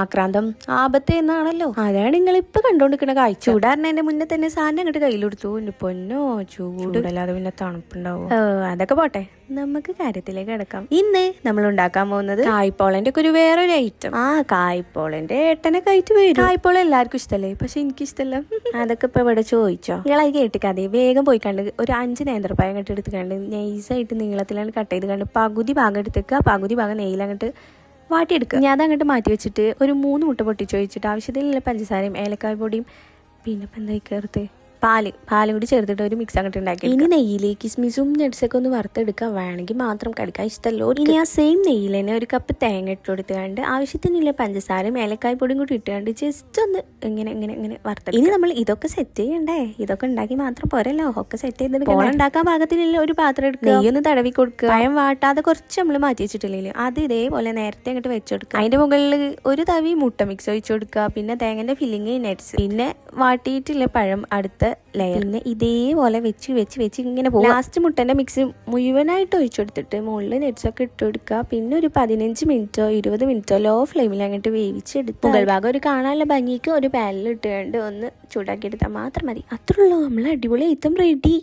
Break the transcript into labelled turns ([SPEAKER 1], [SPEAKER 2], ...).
[SPEAKER 1] ആക്രാന്തം ആപത്ത് എന്നാണല്ലോ. അതാണ് നിങ്ങൾ ഇപ്പൊ കണ്ടോണ്ടിരിക്കുന്ന കാഴ്ച ചൂടാറിനതിന്റെ മുന്നേ തന്നെ സാധനം അങ്ങോട്ട് കയ്യിലെടുത്തു. എന്റെ പൊന്നോ ചൂടല്ലാതെ പിന്നെ തണുപ്പുണ്ടാവും? അതൊക്കെ പോട്ടെ. നമുക്ക് കാര്യത്തിലേക്ക് കിടക്കാം. ഇന്ന് നമ്മൾ ഉണ്ടാക്കാൻ പോകുന്നത് കായ്പോളന്റെ ഒക്കെ ഒരു വേറൊരു ഐറ്റം ആ കായ്പോളന്റെ ഏട്ടനെ കയറ്റി വരും കായ്പോള എല്ലാവർക്കും ഇഷ്ടല്ലേ? പക്ഷെ എനിക്ക് ഇഷ്ടമല്ല അതൊക്കെ ഇപ്പൊ ഇവിടെ ചോദിച്ചോ? നിങ്ങളത് കേട്ടിക്കാതെ വേഗം പോയി കണ്ട് ഒരു അഞ്ച് നേന്ത്രപ്പായം കണ്ട് എടുത്ത് കണ്ട് നൈസായിട്ട് നീളത്തിലാണ് കട്ട് ചെയ്ത് കണ്ട് പകുതി ഭാഗം എടുത്തേക്കുക പകുതി ഭാഗം നെയ്യിലങ്ങോട്ട് വാട്ടിയെടുക്കുക ഞാൻ അതങ്ങോട്ട് മാറ്റി വെച്ചിട്ട് ഒരു മൂന്ന് മുട്ട പൊട്ടിച്ച് ഒഴിച്ചിട്ട് ആവശ്യത്തിലുള്ള പഞ്ചസാരയും ഏലക്കായ പൊടിയും പിന്നെ ഇപ്പം എന്തായി പാൽ പാൽ കൂടി ചേർത്തിട്ട് ഒരു മിക്സ് അങ്ങോട്ട് ഉണ്ടാക്കി ഇനി നെയ്യിൽ കിസ്മിസും നട്സൊക്കെ ഒന്ന് വറുത്തെടുക്കുക വേണമെങ്കിൽ മാത്രം കടിക്കാൻ ഇഷ്ടമല്ലോ ഇനി ആ സെയിം നെയ്യിൽ തന്നെ ഒരു കപ്പ് തേങ്ങ ഇട്ട് കൊടുത്തുകൊണ്ട് ആവശ്യത്തിനുള്ള പഞ്ചസാരയും ഏലക്കായ പൊടിയും കൂടി ഇട്ടുകൊണ്ട് ജസ്റ്റ് ഒന്ന് ഇങ്ങനെ ഇങ്ങനെ ഇങ്ങനെ വറുത്തെടുക്കുക ഇനി നമ്മൾ ഇതൊക്കെ സെറ്റ് ചെയ്യണ്ടേ? ഇതൊക്കെ ഉണ്ടാക്കി മാത്രം പോരല്ലോ. ഒക്കെ സെറ്റ് ചെയ്തെടുക്കുക ഉണ്ടാക്കാൻ പാകത്തിലുള്ള ഒരു പാത്രം എടുക്കുക നെയ്യൊന്ന് തടവി കൊടുക്കുക പഴം വാട്ടാതെ കുറച്ച് നമ്മൾ മാറ്റി വെച്ചിട്ടില്ലേ അത് ഇതേപോലെ നേരത്തെ അങ്ങോട്ട് വെച്ചെടുക്കുക അതിന്റെ മുകളിൽ ഒരു തവി മുട്ട മിക്സ് ഒഴിച്ചു കൊടുക്കുക പിന്നെ തേങ്ങന്റെ ഫില്ലിങ് നട്സ് പിന്നെ വാട്ടിയിട്ടുള്ള പഴം അടുത്ത ലെയർ പിന്നെ ഇതേപോലെ വെച്ച് വെച്ച് വെച്ച് ഇങ്ങനെ പോകും. ലാസ്റ്റ് മുട്ടന്റെ മിക്സ് മുഴുവനായിട്ട് ഒഴിച്ചു കൊടുത്തിട്ട് മുകളിൽ നെറ്റ്സൊക്കെ ഇട്ട് കൊടുക്കുക. പിന്നെ ഒരു പതിനഞ്ച് മിനിറ്റോ ഇരുപത് മിനിറ്റോ ലോ ഫ്ലെയിമിൽ അങ്ങോട്ട് വേവിച്ചെടുത്ത് മുകൾ ഭാഗം ഒരു കാണാനുള്ള ഭംഗിക്ക് ഒരു പാനിൽ ഇട്ടുകൊണ്ട് ഒന്ന് ചൂടാക്കി എടുത്താൽ മാത്രം മതി. അത്രേ ഉള്ളൂ. നമ്മൾ അടിപൊളി ഐറ്റം റെഡി